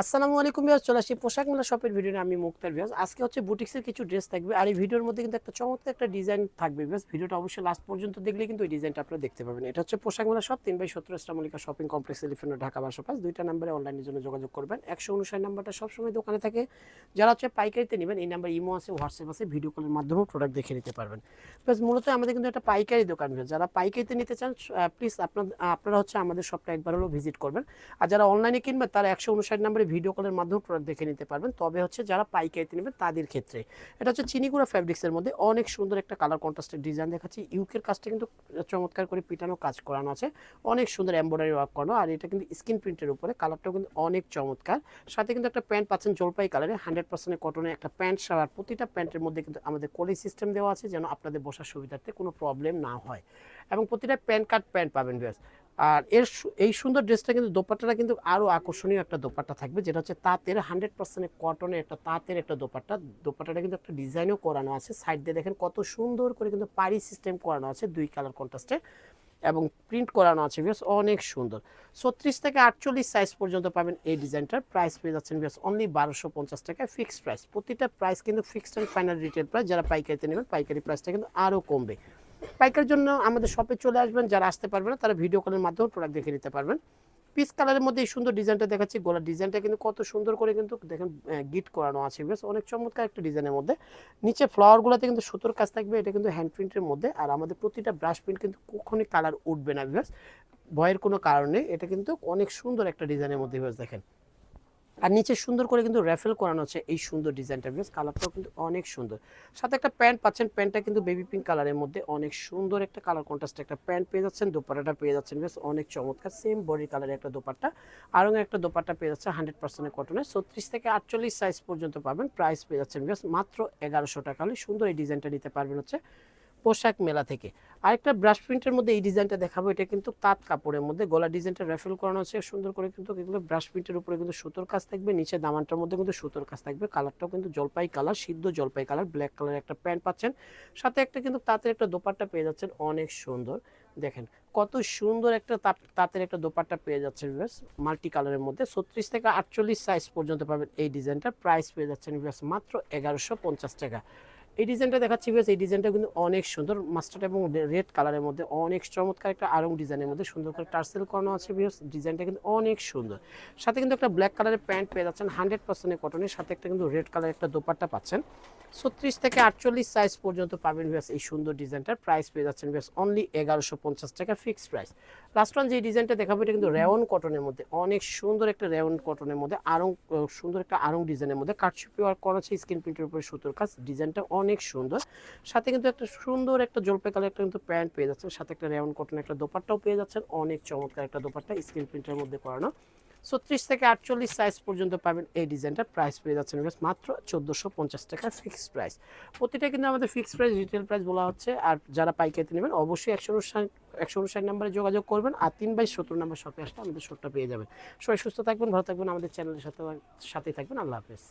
আসসালামু আলাইকুম বিয়াস চলে আসছি পোশাক মেলা শপের ভিডিও আমি মুক্তার বিয়াস আজকে হচ্ছে বুটিক্সের কিছু ড্রেস থাকবে। আর এই ভিডিওর মধ্যে কিন্তু একটা চমৎকার একটা ডিজাইন থাকবে বিয়াস ভিডিওটা অবশ্যই লাস্ট পর্যন্ত দেখলে কিন্তু ওই ডিজাইনটা আপনারা দেখতে পাবেন। এটা হচ্ছে পোশাক মেলা শপ তিন বাই সত্তর ইসলামলিকা শপিং কমপ্লেক্স এলিফেন্ট ঢাকা বাসা পাঁচ দুইটা নাম্বারে অনলাইনের জন্য যোগাযোগ করবেন। একশো উনষাট নাম্বারটা সবসময় দোকানে থাকে। যারা হচ্ছে পাইকারিতে নেবেন, এই নাম্বার ইমো আছে, হোয়াটসঅ্যাপ আছে ভিডিও কলের মাধ্যমেও প্রোডাক্ট দেখে নিতে পারবেন। প্লাস মূলত আমাদের কিন্তু একটা পাইকারি দোকান বিয়াস যারা পাইকারিতে নিতে চান প্লিজ আপনার আপনারা হচ্ছে আমাদের শপটা একবার হলেও ভিজিট করবেন। আর যারা অনলাইনে কিনবেন, তারা একশো উনষাট নাম্বারে ভিডিও কলের মাধ্যমে প্রোডাক্ট দেখে নিতে পারবেন। তবে হচ্ছে যারা পাইকারিতে নেবেন তাদের ক্ষেত্রে। এটা হচ্ছে চিনিগুড়া ফ্যাব্রিক্সের মধ্যে অনেক সুন্দর একটা কালার কন্ট্রাস্টের ডিজাইন দেখাচ্ছি। ইউকের কাজটা কিন্তু চমৎকার করে পিটানো, কাজ করানো আছে। অনেক সুন্দর এম্ব্রয়ডারি ওয়ার্ক করানো। আর এটা কিন্তু স্কিন প্রিন্টের উপরে। কালারটাও কিন্তু অনেক চমৎকার। সাথে কিন্তু একটা প্যান্ট পাচ্ছেন জলপাই কালারে হান্ড্রেড পার্সেন্ট কটনের একটা প্যান্ট আর প্রতিটা প্যান্টের মধ্যে কিন্তু আমাদের কোলি সিস্টেম দেওয়া আছে যেন আপনাদের বসার সুবিধার্থে কোনো প্রবলেম না হয়। এবং প্রতিটা প্যান্ট কার্ড প্যান্ট পাবেন, ব্যাস। আর এর এই সুন্দর ড্রেসটা কিন্তু দোপাট্টাটা কিন্তু আরও আকর্ষণীয় একটা দোপাট্টা থাকবে, যেটা হচ্ছে তাঁতের হান্ড্রেড পার্সেন্ট কটনের একটা তাঁতের একটা দোপাট্টা। দোপাট্টাটা কিন্তু একটা ডিজাইনও করানো আছে। সাইড দিয়ে দেখেন কত সুন্দর করে কিন্তু পাড়ি সিস্টেম করানো আছে দুই কালার কন্ট্রাস্টে এবং প্রিন্ট করানো আছে বেশ অনেক সুন্দর। ছত্রিশ থেকে আটচল্লিশ সাইজ পর্যন্ত পাবেন এই ডিজাইনটার। প্রাইস পেয়ে যাচ্ছেন বেশ অনলি বারোশো পঞ্চাশ টাকা ফিক্সড প্রাইস প্রতিটা প্রাইস কিন্তু fixed and final retail price যারা পাইকারিতে নেবেন, পাইকারি প্রাইসটা কিন্তু আরও কমবে। পাইকারের জন্য আমাদের শপে চলে আসবেন, যারা আসতে পারবেন না, তারা ভিডিও কলের মাধ্যমে প্রোডাক্ট দেখে নিতে পারবেন। পিস কালারের মধ্যে এই সুন্দর ডিজাইনটা দেখাচ্ছি গলার ডিজাইনটা কিন্তু কত সুন্দর করে কিন্তু দেখেন গিট করানো আছে বেশ অনেক চমৎকার একটা ডিজাইনের মধ্যে। নিচে ফ্লাওয়ারগুলোতে কিন্তু সুতোর কাজ থাকবে, এটা কিন্তু হ্যান্ড প্রিন্টের মধ্যে, আর আমাদের প্রতিটা ব্রাশ প্রিন্ট কিন্তু কখনই কালার উঠবে না বিভাস ভয়ের কোনো কারণে এটা কিন্তু অনেক সুন্দর একটা ডিজাইনের মধ্যে বিভাস দেখেন। আর নিচে সুন্দর করে কিন্তু র্যাফেল করানো আছে এই সুন্দর ডিজাইনটা বেশ কালারটাও কিন্তু অনেক সুন্দর। সাথে একটা প্যান্ট পাচ্ছেন প্যান্টটা কিন্তু বেবি পিঙ্ক কালারের মধ্যে অনেক সুন্দর একটা কালার কন্ট্রাস্ট একটা প্যান্ট পেয়ে যাচ্ছেন, দোপাট্টাটা পেয়ে যাচ্ছেন, বেশ অনেক চমৎকার সেম বডি কালারের একটা দোপাট্টা। আরও একটা দোপাট্টা পেয়ে যাচ্ছে হান্ড্রেড পার্সেন্টের কটনের ছত্রিশ থেকে আটচল্লিশ সাইজ পর্যন্ত পাবেন প্রাইস পেয়ে যাচ্ছেন, বেশ মাত্র এগারোশো টাকা হলে সুন্দর এই ডিজাইনটা নিতে পারবেন হচ্ছে পোশাক মেলা থেকে। আরেকটা ব্রাশ প্রিন্টের মধ্যে এই ডিজাইনটা দেখাবো, এটা কিন্তু তাঁত কাপড়ের মধ্যে। গলা ডিজাইনটা রেফেল করানো আছে, সুন্দর করে কিন্তু এগুলো ব্রাশ প্রিন্টের উপরে কিন্তু সুতোর কাজ থাকবে নিচে দামানটার মধ্যে কিন্তু সুতোর কাজ থাকবে। কালারটাও কিন্তু জলপাই কালার সিদ্ধ জলপাই কালার ব্ল্যাক কালার একটা প্যান্ট পাচ্ছেন। সাথে একটা কিন্তু তাঁতের একটা দোপাট্টা পেয়ে যাচ্ছেন, অনেক সুন্দর। দেখেন, কত সুন্দর একটা তাঁতের একটা দোপাট্টা পেয়ে যাচ্ছেন বেশ মাল্টি কালারের মধ্যে। ছত্রিশ থেকে আটচল্লিশ সাইজ পর্যন্ত পাবেন এই ডিজাইনটা প্রাইস পেয়ে যাচ্ছেন বেশ মাত্র এগারোশো পঞ্চাশ টাকা। এই ডিজাইনটা দেখাচ্ছি বেশ এই ডিজাইনটা কিন্তু অনেক সুন্দর। মাস্টার্ড এবং রেড কালারের মধ্যে অনেক চমৎকার একটা আরং ডিজাইনের মধ্যে সুন্দর করে টার্সেল করানো আছে বেশ ডিজাইনটা কিন্তু অনেক সুন্দর। সাথে কিন্তু একটা ব্ল্যাক কালারের প্যান্ট পেয়ে যাচ্ছেন হান্ড্রেড পার্সেন্টের কটনের সাথে একটা কিন্তু রেড কালারের একটা দোপাট্টা পাচ্ছেন। ছত্রিশ থেকে আটচল্লিশ সাইজ পর্যন্ত পাবেন বেশ এই সুন্দর ডিজাইনটার প্রাইস পেয়ে যাচ্ছেন বেশ অনলি এগারোশো পঞ্চাশ টাকা ফিক্সড প্রাইস লাস্ট ওয়ান যে ডিজাইনটা দেখাবো, এটা কিন্তু রেওন কটনের মধ্যে, অনেক সুন্দর একটা রেওন কটনের মধ্যে আরং, সুন্দর একটা আরং ডিজাইনের মধ্যে কাটছুপি ওয়ার্ক করা আছে স্ক্রিন প্রিন্টের উপরে সুতোর কাজ। ডিজাইনটা অনেক সুন্দর। সাথে কিন্তু একটা সুন্দর একটা জলপাই কালার একটা কিন্তু প্যান্ট পেয়ে যাচ্ছেন। সাথে একটা রেওন কটনের একটা দোপাট্টাও পেয়ে যাচ্ছেন। অনেক চমৎকার একটা দোপাট্টা স্ক্রিন প্রিন্টের মধ্যে করানো। ছত্রিশ থেকে আটচল্লিশ সাইজ পর্যন্ত পাবেন এই ডিজাইনটার প্রাইস পেয়ে যাচ্ছেন মাত্র চোদ্দোশো পঞ্চাশ টাকা ফিক্সড প্রাইস প্রতিটা কিন্তু আমাদের ফিক্সড প্রাইস রিটেল প্রাইস বলা হচ্ছে। আর যারা পাইকারিতে নেবেন অবশ্যই একশো অনুষ্ঠান একশো অনুষ্ঠান নাম্বারে যোগাযোগ করবেন। আর তিন বাই সত্তর নাম্বার শপে আসলে আমাদের শপটা পেয়ে যাবেন। সবাই সুস্থ থাকবেন ভালো থাকবেন। আমাদের চ্যানেলের সাথে সাথেই থাকবেন। আল্লাহ হাফেজ।